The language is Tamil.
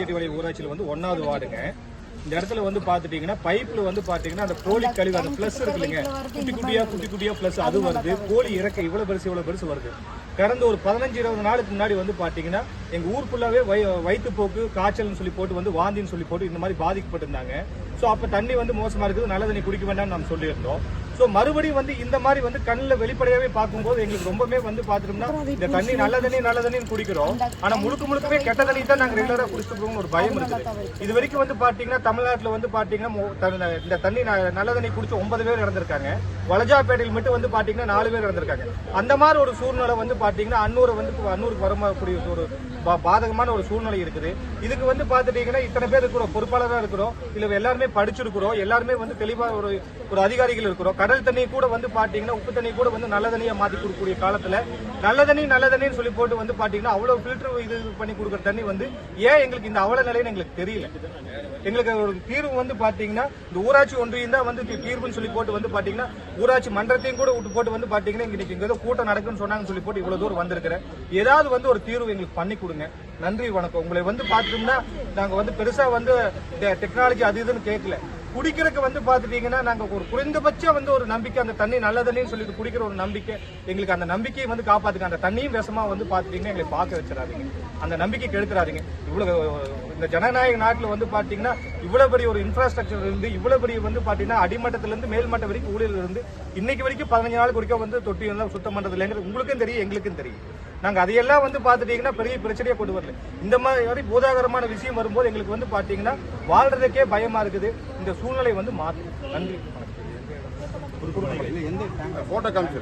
செட்டிவாளி ஊராட்சியில் வந்து ஒன்னாவது வார்டுங்க. இந்த இடத்துல வந்து பாத்துட்டீங்கன்னா பைப்ல வந்து பாத்தீங்கன்னா அந்த கோழி கழிவு அந்த பிளஸ் இருக்கு இல்லைங்க. குட்டி குட்டியா குட்டி குட்டியா பிளஸ் அது வருது. கோழி இறக்க இவ்வளவு பெருசு இவ்வளவு பெருசு வருது. கடந்த ஒரு பதினஞ்சு இருபது நாளுக்கு முன்னாடி வந்து பாத்தீங்கன்னா எங்க ஊர் ஃபுல்லாவே வய- வயிற்றுப்போக்கு காய்ச்சல்னு சொல்லி போட்டு வந்து வாந்தின்னு சொல்லி போட்டு இந்த மாதிரி பாதிக்கப்பட்டிருந்தாங்க. ஸோ அப்ப தண்ணி வந்து மோசமா இருக்குது. நல்ல தண்ணி குடிக்க வேண்டாம்னு நம்ம சொல்லியிருந்தோம். ஸோ மறுபடியும் வந்து இந்த மாதிரி வந்து கண்ணில் வெளிப்படையாவே பார்க்கும்போது எங்களுக்கு ரொம்பவே வந்து பார்த்துட்டோம்னா இந்த தண்ணி நல்ல தண்ணி நல்ல தண்ணின்னு குடிக்கிறோம். ஆனா முழுக்க முழுக்கவே கெட்ட தண்ணி தான் நாங்க ரெகுலரா குடிச்சிட்டு இருக்கோம்னு ஒரு பயம் இருக்குது. இது வரைக்கும் வந்து பாத்தீங்கன்னா தமிழ்நாட்டுல வந்து த- இந்த தண்ணி நல்ல தண்ணி குடிச்சு ஒன்பது பேர் இறந்திருக்காங்க. வலஜாப்பேட்டையில் மட்டும் வந்து பார்த்தீங்கன்னா நாலு பேர் இறந்துருக்காங்க. அந்த மாதிரி ஒரு சூழ்நிலை வந்து பார்த்தீங்கன்னா அன்னூரை வந்து அன்னூருக்கு வரக்கூடிய ஒரு பா- பாதகமான ஒரு சூழ்நிலை இருக்குது. இதுக்கு வந்து பார்த்துட்டீங்கன்னா இத்தனை பேர் இருக்கிறோம் பொறுப்பாளராக இருக்கிறோம் இல்லை எல்லாருமே படிச்சிருக்கிறோம் எல்லாருமே வந்து தெளிவாக ஒரு ஒரு அதிகாரிகள் இருக்கிறோம். கடல் தண்ணி கூட வந்து பார்த்தீங்கன்னா உப்பு தண்ணி கூட வந்து நல்ல தண்ணியா மாற்றி கொடுக்கக்கூடிய காலத்தில் நல்ல தண்ணி நல்ல தண்ணின்னு சொல்லி போட்டு வந்து பார்த்தீங்கன்னா அவ்வளோ ஃபில்டர் இது பண்ணி கொடுக்குற தண்ணி வந்து ஏன் எங்களுக்கு இந்த அவல நிலைன்னு எங்களுக்கு தெரியல. எங்களுக்கு ஒரு தீர்வு வந்து பார்த்தீங்கன்னா இந்த ஊராட்சி ஒன்றியம் தான் வந்து தீர்வுன்னு சொல்லி போட்டு வந்து பார்த்தீங்கன்னா ஊராட்சி மன்றத்தையும் கூட விட்டு போட்டு வந்து பாத்தீங்கன்னா இன்னைக்கு இங்க கூட்டம் நடக்குன்னு சொன்னாங்கன்னு சொல்லி போட்டு இவ்வளவு தூரம் வந்திருக்கிறேன். ஏதாவது வந்து ஒரு தீர்வு எங்களுக்கு பண்ணி கொடுங்க. நன்றி வணக்கம். உங்களை வந்து பாத்தோம்னா நாங்க வந்து பெருசா வந்து டெக்னாலஜி அது இதுன்னு கேட்கல. குடிக்கிறதுக்கு வந்து பாத்துட்டீங்கன்னா நாங்க ஒரு குறைந்தபட்சம் வந்து ஒரு நம்பிக்கை அந்த தண்ணி நல்ல தண்ணின்னு சொல்லிட்டு குடிக்கிற ஒரு நம்பிக்கை எங்களுக்கு அந்த நம்பிக்கையை வந்து காப்பாத்துங்க. அந்த தண்ணியும் விஷமா வந்து பாத்துட்டீங்கன்னா எங்களை பார்க்க வச்சிடாதீங்க. அந்த நம்பிக்கை கெடுத்துறாதீங்க இவ்வளவு இந்த ஜனநாயக நாட்டுல வந்து பாத்தீங்கன்னா இவ்வளவு பெரிய ஒரு இன்ஃப்ராஸ்ட்ரக்சர் இருந்து இவ்வளவு பெரிய வந்து பாத்தீங்கன்னா அடிமட்டத்துல இருந்து மேல்மட்டம் வரைக்கும் ஊழியர் இருந்து இன்னைக்கு வரைக்கும் பதினஞ்சு நாள் குறிக்க வந்து தொட்டி எல்லாம் சுத்தம் பண்றது இல்லைங்கிறது உங்களுக்கும் தெரியும் எங்களுக்கும் தெரியும். நாங்கள் அதையெல்லாம் வந்து பார்த்துட்டீங்கன்னா பெரிய பிரச்சனையாக கொண்டு வரல. இந்த மாதிரி பூதாகரமான விஷயம் வரும்போது எங்களுக்கு வந்து பார்த்தீங்கன்னா வாழ்றதுக்கே பயமா இருக்குது. இந்த சூழ்நிலை வந்து மாற்றும் நன்றி. போட்டோ காமிச்சு